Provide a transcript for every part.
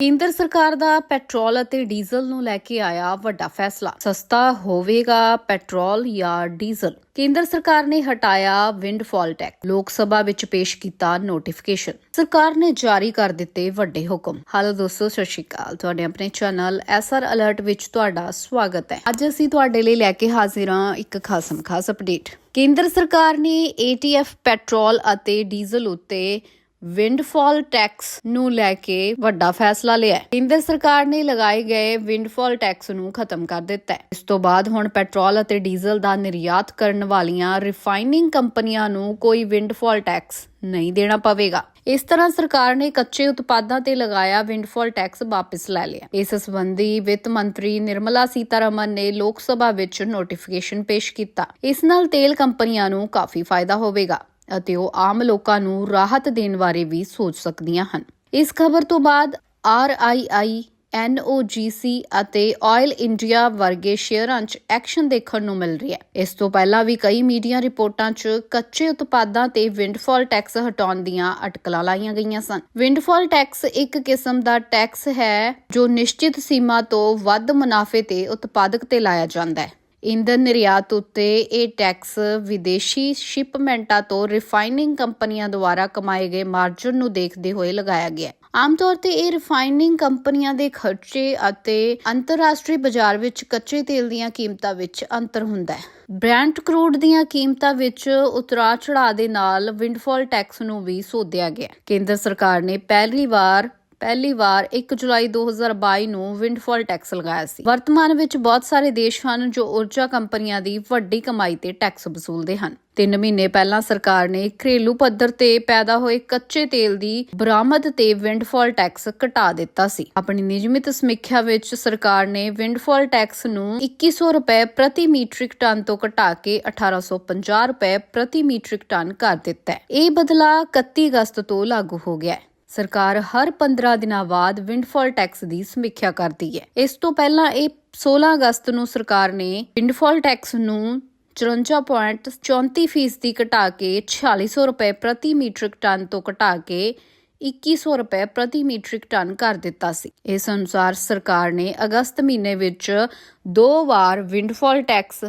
ਕੇਂਦਰ ਸਰਕਾਰ ਦਾ ਪੈਟਰੋਲ ਅਤੇ ਡੀਜ਼ਲ ਨੂੰ ਲੈ ਕੇ ਆਇਆ ਵੱਡਾ ਫੈਸਲਾ। ਸਸਤਾ ਹੋਵੇਗਾ ਪੈਟਰੋਲ ਜਾਂ ਡੀਜ਼ਲ? ਕੇਂਦਰ ਸਰਕਾਰ ਨੇ ਹਟਾਇਆ ਵਿੰਡਫਾਲ ਟੈਕਸ। ਲੋਕ ਸਭਾ ਵਿੱਚ ਪੇਸ਼ ਕੀਤਾ ਨੋਟੀਫਿਕੇਸ਼ਨ। ਸਰਕਾਰ ਨੇ ਜਾਰੀ ਕਰ ਦਿੱਤੇ ਵੱਡੇ ਹੁਕਮ। ਹਾਲੋ ਦੋਸਤੋ ਸਤਿ ਸ਼੍ਰੀ ਅਕਾਲ। ਤੁਹਾਡੇ ਆਪਣੇ ਚੈਨਲ ਐਸਆਰ ਅਲਰਟ ਵਿੱਚ ਤੁਹਾਡਾ ਸਵਾਗਤ ਹੈ। ਅੱਜ ਅਸੀਂ ਤੁਹਾਡੇ ਲਈ ਲੈ ਕੇ ਹਾਜ਼ਰ ਹਾਂ ਇੱਕ ਖਾਸਮ ਖਾਸ ਅਪਡੇਟ। ਕੇਂਦਰ ਸਰਕਾਰ ਨੇ ਏਟੀਐਫ ਪੈਟਰੋਲ ਅਤੇ ਡੀਜ਼ਲ ਉੱਤੇ ਵਿੰਡਫਾਲ ਟੈਕਸ ਨੂੰ ਲੈ ਕੇ ਵੱਡਾ ਫੈਸਲਾ ਲਿਆ ਹੈ। ਕੇਂਦਰ ਸਰਕਾਰ ਨੇ ਲਗਾਏ ਗਏ ਵਿੰਡਫਾਲ ਟੈਕਸ ਨੂੰ ਖਤਮ ਕਰ ਦਿੱਤਾ ਹੈ। ਇਸ ਤੋਂ ਬਾਅਦ ਹੁਣ ਪੈਟਰੋਲ ਅਤੇ ਡੀਜ਼ਲ ਦਾ ਨਿਰਯਾਤ ਕਰਨ ਵਾਲੀਆਂ ਰਿਫਾਈਨਿੰਗ ਕੰਪਨੀਆਂ ਨੂੰ ਕੋਈ ਵਿੰਡਫਾਲ ਟੈਕਸ ਨਹੀਂ ਦੇਣਾ ਪਵੇਗਾ। ਇਸ ਤਰ੍ਹਾਂ ਸਰਕਾਰ ਨੇ ਕੱਚੇ ਉਤਪਾਦਾਂ ਤੇ ਲਗਾਇਆ ਵਿੰਡਫਾਲ ਟੈਕਸ ਵਾਪਸ ਲੈ ਲਿਆ ਇਸ ਸੰਬੰਧੀ ਵਿੱਤ ਮੰਤਰੀ ਨਿਰਮਲਾ ਸੀਤਾਰਮਨ ਨੇ ਲੋਕ ਸਭਾ ਵਿੱਚ ਨੋਟੀਫਿਕੇਸ਼ਨ ਪੇਸ਼ ਕੀਤਾ। ਇਸ ਨਾਲ ਤੇਲ ਕੰਪਨੀਆਂ ਨੂੰ ਕਾਫੀ ਫਾਇਦਾ ਹੋਵੇਗਾ। ਅਤੇ ਉਹ ਆਮ ਲੋਕਾਂ ਨੂੰ ਰਾਹਤ ਦੇਣ ਬਾਰੇ ਵੀ ਸੋਚ ਸਕਦੀਆਂ ਹਨ। ਇਸ ਖਬਰ ਤੋਂ ਬਾਅਦ RII NOGC ਅਤੇ ਆਇਲ ਇੰਡੀਆ ਵਰਗੇ ਸ਼ੇਅਰਾਂ 'ਚ ਐਕਸ਼ਨ ਦੇਖਣ ਨੂੰ ਮਿਲ ਰਿਹਾ ਹੈ। ਇਸ ਤੋਂ ਪਹਿਲਾਂ ਵੀ ਕਈ ਮੀਡੀਆ ਰਿਪੋਰਟਾਂ 'ਚ ਕੱਚੇ ਉਤਪਾਦਾਂ ਤੇ ਵਿੰਡਫਾਲ ਟੈਕਸ ਹਟਾਉਣ ਦੀਆਂ ਅਟਕਲਾਂ ਲਾਈਆਂ ਗਈਆਂ ਸਨ। ਵਿੰਡਫਾਲ ਟੈਕਸ ਇੱਕ ਕਿਸਮ ਦਾ ਟੈਕਸ ਹੈ ਜੋ ਨਿਸ਼ਚਿਤ ਸੀਮਾ ਤੋਂ ਵੱਧ ਮੁਨਾਫੇ ਤੇ ਉਤਪਾਦਕ ਤੇ ਲਾਇਆ ਜਾਂਦਾ ਹੈ। ਇੰਧਨ ਨਿਰਯਾਤ ਉੱਤੇ ਇਹ ਟੈਕਸ ਵਿਦੇਸ਼ੀ ਸ਼ਿਪਮੈਂਟਾਂ ਤੋਂ ਰਿਫਾਈਨਿੰਗ ਕੰਪਨੀਆਂ ਦੁਆਰਾ ਕਮਾਏ ਗਏ ਮਾਰਜਨ ਨੂੰ ਦੇਖਦੇ ਹੋਏ ਲਗਾਇਆ ਗਿਆ ਹੈ। ਆਮ ਤੌਰ ਤੇ ਇਹ ਰਿਫਾਈਨਿੰਗ ਕੰਪਨੀਆਂ ਦੇ ਖਰਚੇ ਅਤੇ ਅੰਤਰਰਾਸ਼ਟਰੀ ਬਾਜ਼ਾਰ ਵਿੱਚ ਕੱਚੇ ਤੇਲ ਦੀਆਂ ਕੀਮਤਾਂ ਵਿੱਚ ਅੰਤਰ ਹੁੰਦਾ ਹੈ। ਬ੍ਰੈਂਟ ਕਰੂਡ ਦੀਆਂ ਕੀਮਤਾਂ ਵਿੱਚ ਉਤਰਾਅ ਚੜਾਅ ਦੇ ਨਾਲ ਵਿੰਡਫਾਲ ਟੈਕਸ ਨੂੰ ਵੀ ਸੋਧਿਆ ਗਿਆ ਕੇਂਦਰ ਸਰਕਾਰ ਨੇ ਪਹਿਲੀ ਵਾਰ ਪਹਿਲੀ ਵਾਰ 1 ਜੁਲਾਈ 2022 ਨੂੰ ਵਿੰਡਫਾਲ ਟੈਕਸ ਲਗਾਇਆ ਸੀ। ਵਰਤਮਾਨ ਵਿੱਚ ਬਹੁਤ ਸਾਰੇ ਦੇਸ਼ ਹਨ ਜੋ ਊਰਜਾ ਕੰਪਨੀਆਂ ਦੀ ਵੱਡੀ ਕਮਾਈ ਤੇ ਟੈਕਸ ਵਸੂਲਦੇ ਹਨ। 3 ਮਹੀਨੇ ਪਹਿਲਾਂ ਸਰਕਾਰ ਨੇ ਘਰੇਲੂ ਪੱਧਰ ਤੇ ਪੈਦਾ ਹੋਏ ਕੱਚੇ ਤੇਲ ਦੀ ਬਰਾਮਦ ਤੇ ਵਿੰਡਫਾਲ ਟੈਕਸ ਘਟਾ ਦਿੱਤਾ ਸੀ। ਆਪਣੀ ਨਿਯਮਿਤ ਸਮੀਖਿਆ ਵਿੱਚ ਸਰਕਾਰ ਨੇ ਵਿੰਡਫਾਲ ਟੈਕਸ ਨੂੰ 2100 ਰੁਪਏ ਪ੍ਰਤੀ ਮੀਟ੍ਰਿਕ ਟਨ ਤੋਂ ਘਟਾ ਕੇ 1850 ਰੁਪਏ ਪ੍ਰਤੀ ਮੀਟ੍ਰਿਕ ਟਨ ਕਰ ਦਿੱਤਾ ਹੈ। ਇਹ ਬਦਲਾਅ 31 ਅਗਸਤ ਤੋਂ ਲਾਗੂ ਹੋ ਗਿਆ ਹੈ। ਸਰਕਾਰ ਹਰ 15 ਦਿਨਾਂ ਬਾਅਦ ਵਿੰਡਫਾਲ ਟੈਕਸ ਦੀ ਸਮੀਖਿਆ ਕਰਦੀ ਹੈ। ਇਸ ਤੋਂ ਪਹਿਲਾਂ ਇਹ 16 ਅਗਸਤ ਨੂੰ ਸਰਕਾਰ ਨੇ ਵਿੰਡਫਾਲ ਟੈਕਸ ਨੂੰ 54.34 ਫੀਸਦੀ ਘਟਾ ਕੇ 4600 ਰੁਪਏ ਪ੍ਰਤੀ ਮੀਟ੍ਰਿਕ ਟਨ ਤੋਂ ਘਟਾ ਕੇ 2100 ਰੁਪਏ ਪ੍ਰਤੀ ਮੀਟ੍ਰਿਕ ਟਨ ਕਰ ਦਿੱਤਾ ਸੀ। ਇਸ ਅਨੁਸਾਰ ਸਰਕਾਰ ਨੇ ਅਗਸਤ ਮਹੀਨੇ ਵਿੱਚ ਦੋ ਵਾਰ ਵਿੰਡਫਾਲ ਟੈਕਸ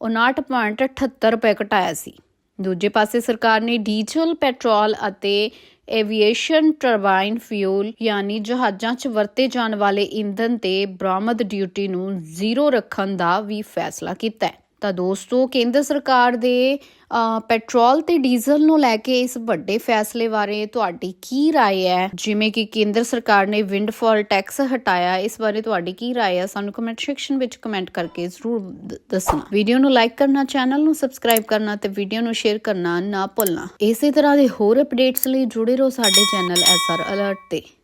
59.78 ਰੁਪਏ ਘਟਾਇਆ ਸੀ। ਦੂਜੇ ਪਾਸੇ ਸਰਕਾਰ ਨੇ ਡੀਜ਼ਲ, ਪੈਟਰੋਲ ਅਤੇ ਐਵੀਏਸ਼ਨ ਟਰਬਾਈਨ ਫਿਊਲ ਯਾਨੀ ਜਹਾਜ਼ਾਂ 'ਚ ਵਰਤੇ ਜਾਣ ਵਾਲੇ ਇੰਧਨ ਤੇ ਬਰਾਮਦ ਡਿਊਟੀ ਨੂੰ ਜ਼ੀਰੋ ਰੱਖਣ ਦਾ ਵੀ ਫੈਸਲਾ ਕੀਤਾ ਹੈ। ਤਾਂ ਦੋਸਤੋ ਕੇਂਦਰ ਸਰਕਾਰ ਦੇ ਅ, ਪੈਟਰੋਲ ਤੇ ਡੀਜ਼ਲ ਨੂੰ ਲੈ ਕੇ ਇਸ ਵੱਡੇ ਫੈਸਲੇ ਬਾਰੇ ਤੁਹਾਡੀ ਕੀ رائے ਹੈ ਜਿਵੇਂ ਕਿ ਕੇਂਦਰ ਸਰਕਾਰ ਨੇ ਵਿੰਡਫਾਲ ਟੈਕਸ ਹਟਾਇਆ ਇਸ ਬਾਰੇ ਤੁਹਾਡੀ ਕੀ رائے ਹੈ ਸਾਨੂੰ ਕਮੈਂਟ ਸੈਕਸ਼ਨ ਵਿੱਚ ਕਮੈਂਟ ਕਰਕੇ ਜ਼ਰੂਰ ਦ- ਦੱਸਣਾ ਵੀਡੀਓ ਨੂੰ ਲਾਈਕ ਕਰਨਾ ਚੈਨਲ ਨੂੰ ਸਬਸਕ੍ਰਾਈਬ ਕਰਨਾ ਤੇ ਵੀਡੀਓ ਨੂੰ ਸ਼ੇਅਰ ਕਰਨਾ ਨਾ ਭੁੱਲਣਾ ਇਸੇ ਤਰ੍ਹਾਂ ਦੇ ਹੋਰ ਅਪਡੇਟਸ ਲਈ ਜੁੜੇ ਰਹੋ ਸਾਡੇ ਚੈਨਲ ਐਸਆਰ ਅਲਰਟ ਤੇ